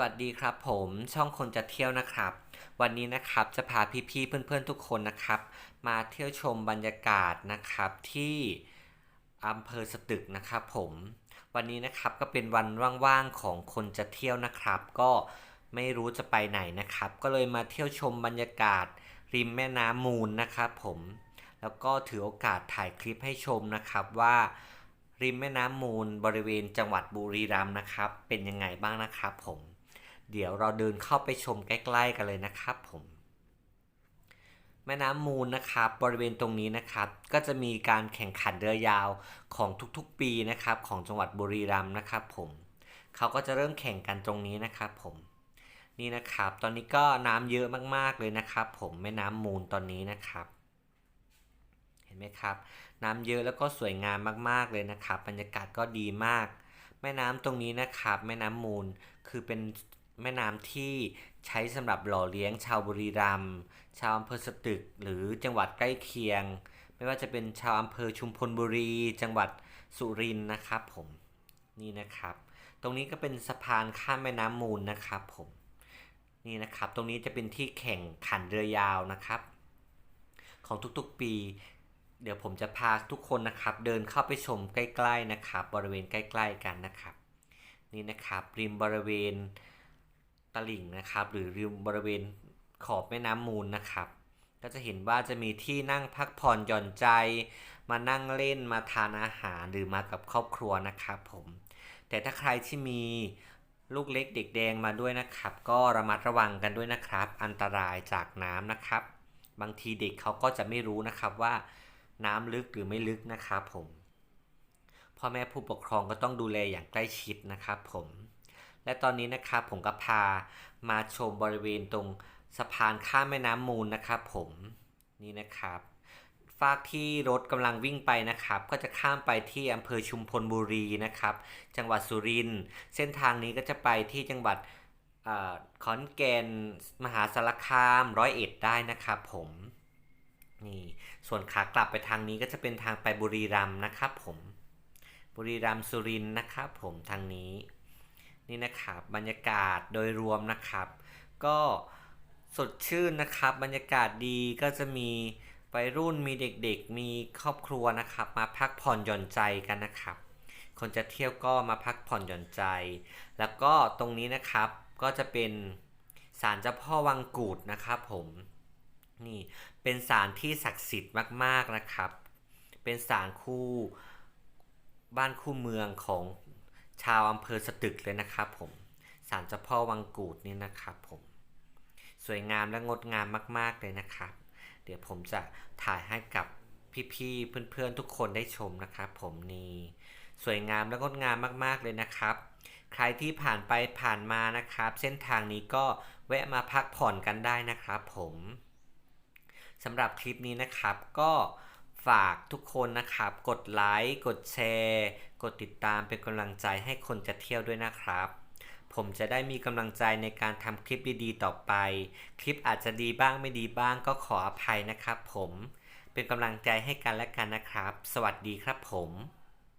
วัสดีครับผมช่องคนจะเที่ยวนะครับ วันนี้นะครับจะพาพี่ๆเพื่อนๆทุกคนนะครับ มาเที่ยวชมบรรยากาศนะครับที่อำเภอสตึกนะครับผมวันนี้นะครับก็เป็นวันว่างๆของคนจะเที่ยวนะครับ ก็ไม่รู้จะไปไหนนะครับ ก็เลยมาเที่ยวชมบรรยากาศริมแม่น้ำมูลนะครับผมแล้วก็ถือโอกาสถ่ายคลิปให้ชมนะครับว่าริมแม่น้ำมูลบริเวณจังหวัดบุรีรัมย์นะครับ เป็นยังไงบ้างนะครับผม เดี๋ยวเราเดินเข้าไปชมใกล้ๆกันเลยนะครับผมแม่น้ำมูลนะครับบริเวณตรงนี้นะครับ ก็จะมีการแข่งขันเรือยาวของทุกๆปีนะครับ ของจังหวัดบุรีรัมย์นะครับ ผมเขาก็จะเริ่มแข่งกันตรงนี้นะครับผมนี่นะครับ ตอนนี้ก็น้ำเยอะมากๆเลยนะครับ ผมแม่น้ำมูลตอนนี้นะครับ เห็นไหมครับ น้ำเยอะแล้วก็สวยงามมากๆเลยนะครับ บรรยากาศก็ดีมาก แม่น้ำตรงนี้นะครับ แม่น้ำมูลคือเป็น แม่น้ำที่ใช้สำหรับหล่อเลี้ยงชาวบุรีรัมย์ชาวอำเภอสตึก หรือจังหวัดใกล้เคียง ไม่ว่าจะเป็นชาวอำเภอชุมพลบุรี จังหวัดสุรินทร์นะครับผมนี่นะครับ ตรงนี้ก็เป็นสะพานข้ามแม่น้ำมูลนะครับผมนี่นะครับ ตรงนี้จะเป็นที่แข่งขันเรือยาวนะครับ ของทุกๆปี เดี๋ยวผมจะพาทุกคนนะครับ เดินเข้าไปชมใกล้ ๆนะครับ บริเวณใกล้ ๆ กันนะครับ นี่นะครับริมบริเวณ ตลิ่งนะครับ หรือริมบริเวณขอบแม่น้ำมูลนะครับ ก็จะเห็นว่าจะมีที่นั่งพักผ่อนหย่อนใจ มานั่งเล่นมาทานอาหารหรือมากับครอบครัวนะครับผมแต่ถ้าใครที่มีลูกเล็กเด็กแดงมาด้วยนะครับ ก็ระมัดระวังกันด้วยนะครับ อันตรายจากน้ำนะครับ บางทีเด็กเขาก็จะไม่รู้นะครับว่าน้ำลึกหรือไม่ลึกนะครับผมพ่อแม่ผู้ปกครองก็ต้องดูแลอย่างใกล้ชิดนะครับผม และตอนนี้นะครับผมก็พามาชมบริเวณตรงสะพานข้ามแม่น้ำมูลนะครับผมนี่นะครับฝากที่รถกำลังวิ่งไปนะครับ ก็จะข้ามไปที่อำเภอชุมพลบุรีนะครับ จังหวัดสุรินทร์เส้นทางนี้ก็จะไปที่จังหวัดอขอนแก่นมหาสารคามร้อยเอ็ดได้นะครับผมนี่ส่วนขากลับไปทางนี้ก็จะเป็นทางไปบุรีรัมย์นะครับผมบุรีรัมย์สุรินทร์นะครับผมทางนี้ นี่นะครับบรรยากาศโดยรวมนะครับ ก็สดชื่นนะครับบรรยากาศดีก็จะมีวัยรุ่นมีเด็กๆ มีครอบครัวนะครับ มาพักผ่อนหย่อนใจกันนะครับ คนจะเที่ยวก็มาพักผ่อนหย่อนใจ แล้วก็ตรงนี้นะครับก็จะเป็นศาลเจ้าพ่อวังกูดนะครับ ผมนี่เป็นศาลที่ศักดิ์สิทธิ์มาก ๆนะครับ เป็นศาลคู่บ้านคู่เมืองของ ชาวอำเภอสตึกเลยนะครับผมศาลเจ้าพ่อวังกูดนี่นะครับผมสวยงามและงดงามมาก ๆ เลยนะครับ เดี๋ยวผมจะถ่ายให้กับพี่ๆเพื่อนๆทุกคนได้ชมนะครับผมนี่สวยงามและงดงามมาก ๆ เลยนะครับ ใครที่ผ่านไปผ่านมานะครับ เส้นทางนี้ก็แวะมาพักผ่อนกันได้นะครับผมสำหรับคลิปนี้นะครับก็ ฝากทุกคนนะครับ กดไลค์กดแชร์ กดติดตามเป็นกำลังใจให้คนจะเที่ยวด้วยนะครับ ผมจะได้มีกำลังใจในการทำคลิปดีๆต่อไป คลิปอาจจะดีบ้างไม่ดีบ้างก็ขออภัยนะครับผมเป็นกำลังใจให้กันและกันนะครับ สวัสดีครับผม